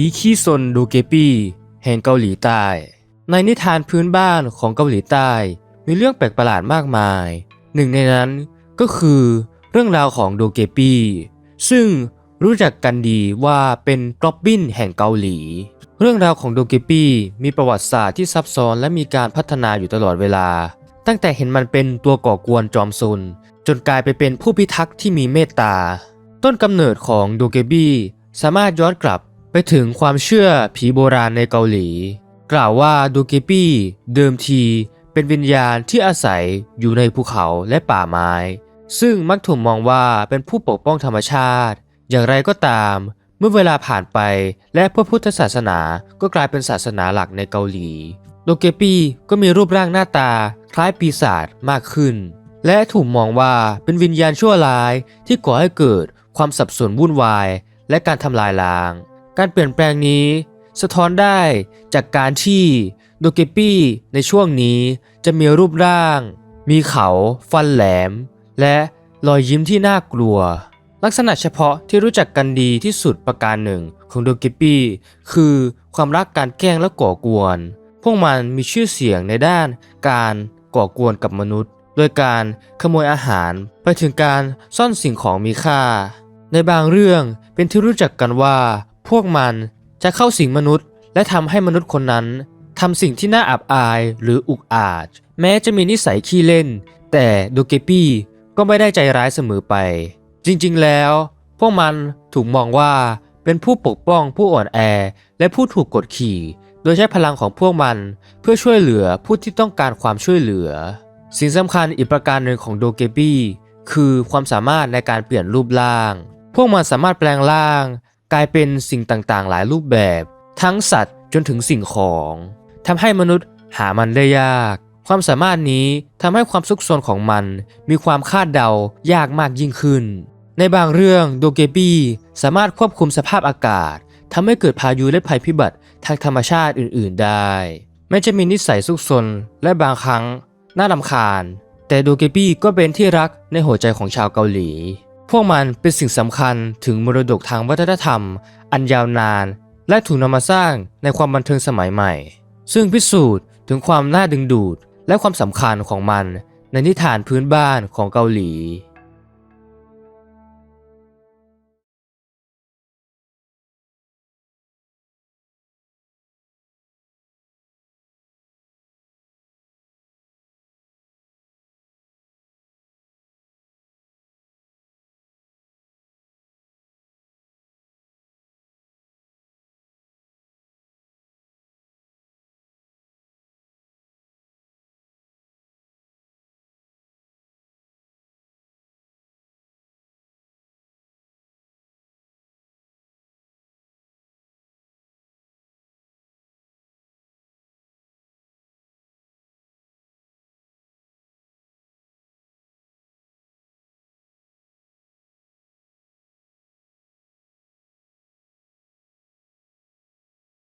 ผีขี้ซนดูเกปี้แห่งเกาหลีใต้ ในนิทานพื้นบ้านของเกาหลีใต้ มีเรื่องแปลกประหลาดมากมาย หนึ่งในนั้นก็คือเรื่องราวของโดเกปี้ซึ่งรู้จักกันดีว่าเป็นกอบบินแห่งเกาหลี เรื่องราวของโดเกปี้มีประวัติศาสตร์ที่ซับซ้อนและมีการพัฒนาอยู่ตลอดเวลา ตั้งแต่เห็นมันเป็นตัวก่อกวนจอมซนจนกลายไปเป็นผู้พิทักษ์ที่มีเมตตา ต้นกำเนิดของโดเกบี้สามารถย้อนกลับ ถึงความเชื่อผีโบราณในเกาหลี กล่าวว่าโดเกบี้เดิมทีเป็นวิญญาณที่อาศัยอยู่ในภูเขาและป่าไม้ ซึ่งมักถูกมองว่าเป็นผู้ปกป้องธรรมชาติ อย่างไรก็ตาม เมื่อเวลาผ่านไปและพระพุทธศาสนาก็กลายเป็นศาสนาหลักในเกาหลีโดเกปี้ก็มีรูปร่างหน้าตาคล้ายปีศาจมากขึ้น และถูกมองว่าเป็นวิญญาณชั่วร้ายที่ก่อให้เกิดความสับสนวุ่นวาย และการทำลายล้าง การเปลี่ยนแปลงนี้ สะท้อนได้จากการที่โดเกปี้ในช่วงนี้จะมีรูปร่าง มีเขาฟันแหลม และรอยยิ้มที่น่ากลัว ลักษณะเฉพาะที่รู้จักกันดีที่สุดประการหนึ่งของโดเกปี้คือความรักการแกล้งและก่อกวน พวกมันมีชื่อเสียงในด้านการก่อกวนกับมนุษย์ โดยการขโมยอาหารไปถึงการซ่อนสิ่งของมีค่า ในบางเรื่องเป็นที่รู้จักกันว่า พวกมันจะเข้าสิงมนุษย์ และทำให้มนุษย์คนนั้นทำสิ่งที่น่าอับอายหรืออุกอาจ แม้จะมีนิสัยขี้เล่น แต่โดเกปี้ก็ไม่ได้ใจร้ายเสมอไป จริงๆแล้ว พวกมันถูกมองว่าเป็นผู้ปกป้องผู้อ่อนแอ และผู้ถูกกดขี่ โดยใช้พลังของพวกมันเพื่อช่วยเหลือผู้ที่ต้องการความช่วยเหลือ สิ่งสำคัญอีกประการหนึ่งของโดเกบี้คือความสามารถในการเปลี่ยนรูปร่าง พวกมันสามารถแปลงร่าง กลายเป็นสิ่งต่างๆ หลายรูปแบบ ทั้งสัตว์จนถึงสิ่งของทำให้มนุษย์หามันได้ยาก ความสามารถนี้ทำให้ความซุกซนของมัน มีความคาดเดายากมากยิ่งขึ้น ในบางเรื่องโดเกบี้สามารถควบคุมสภาพอากาศทำให้เกิดพายุและภัยพิบัติทางธรรมชาติอื่น ๆ ได้แม้จะมีนิสัยซุกซนและบางครั้งน่ารำคาญ แต่โดเกบี้ก็เป็นที่รักในหัวใจของชาวเกาหลี พวกมันเป็นสิ่งสำคัญถึงมรดกทางวัฒนธรรม อันยาวนาน และถูกนำมาสร้างในความบันเทิงสมัยใหม่ ซึ่งพิสูจน์ถึงความน่าดึงดูดและความสำคัญของมันในนิทานพื้นบ้านของเกาหลี